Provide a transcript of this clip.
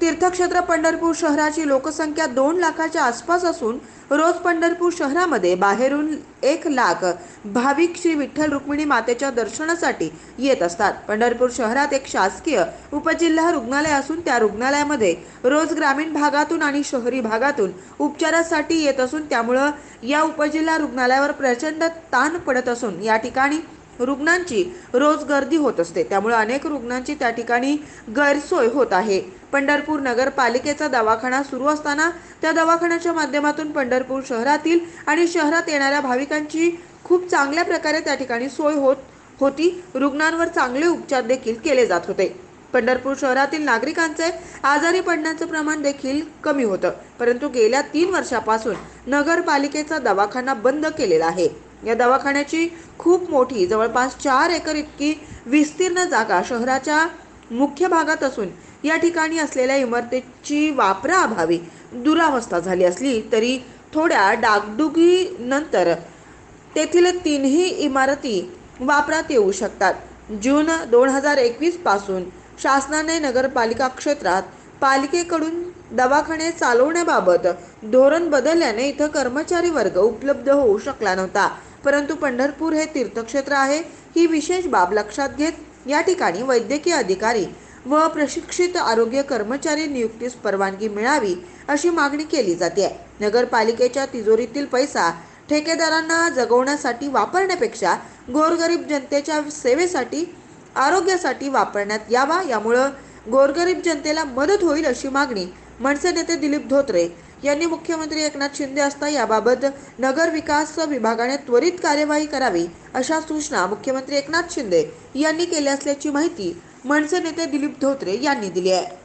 तीर्थक्षेत्र पंढरपूर शहराची लोकसंख्या दोन लाखाच्या आसपास असून रोज पंढरपूर शहरामध्ये बाहेरून एक लाख भाविक श्री विठ्ठल रुक्मिणी मातेच्या दर्शनासाठी येत असतात. पंढरपूर शहरात एक शासकीय उपजिल्हा रुग्णालय असून त्या रुग्णालयामध्ये रोज ग्रामीण भागातून आणि शहरी भागातून उपचारासाठी येत असून त्यामुळं या उपजिल्हा रुग्णालयावर प्रचंड ताण पडत असून या ठिकाणी रुग्णांची रोज गर्दी होत असते. त्यामुळे अनेक रुग्णांची त्या ठिकाणी गैरसोय होत आहे. पंढरपूर नगरपालिकेचा दवाखाना सुरू असताना त्या दवाखान्याच्या माध्यमातून पंढरपूर शहरातील आणि शहरात येणाऱ्या भाविकांची खूप चांगल्या प्रकारे त्या ठिकाणी सोय होत होती. रुग्णांवर चांगले उपचार देखील केले जात होते. पंढरपूर शहरातील नागरिकांचे आजारी पडण्याचं प्रमाण देखील कमी होतं. परंतु गेल्या तीन वर्षापासून नगरपालिकेचा दवाखाना बंद केलेला आहे. या दवाखान्याची खूप मोठी जवळपास चार एकर इतकी विस्तीर्ण जागा शहराच्या मुख्य भागात असून या ठिकाणी असलेल्या इमारतीची वापराअभावी दुरावस्था झाली असली तरी थोड्या डागडुगीनंतर तेथील तिन्ही इमारती वापरात येऊ शकतात. जून दोन हजार एकवीसपासून शासनाने नगरपालिका क्षेत्रात पालिकेकडून दवाखाने चालवण्याबाबत धोरण बदलल्याने इथं कर्मचारी वर्ग उपलब्ध होऊ शकला नव्हता. परंतु पंढरपूर हे तीर्थक्षेत्र आहे ही विशेष बाब लक्षात घेत या ठिकाणी वैद्यकीय अधिकारी व प्रशिक्षित आरोग्य कर्मचारी नियुक्तीस परवानगी मिळावी अशी मागणी केली जाते. नगरपालिकेच्या तिजोरीतील पैसा ठेकेदारांना जगवण्यासाठी वापरण्यापेक्षा गोरगरीब जनतेच्या सेवेसाठी आरोग्यासाठी वापरण्यात यावा यामुळं गोरगरीब जनतेला मदत होईल अशी मागणी मनसे नेते दिलीप धोत्रे यांनी मुख्यमंत्री एकनाथ शिंदे असता याबाबत नगर विकास विभागाने त्वरित कार्यवाही करावी अशा सूचना मुख्यमंत्री एकनाथ शिंदे यांनी केल्या असल्याची माहिती मनसे नेते दिलीप धोत्रे यांनी दिली आहे.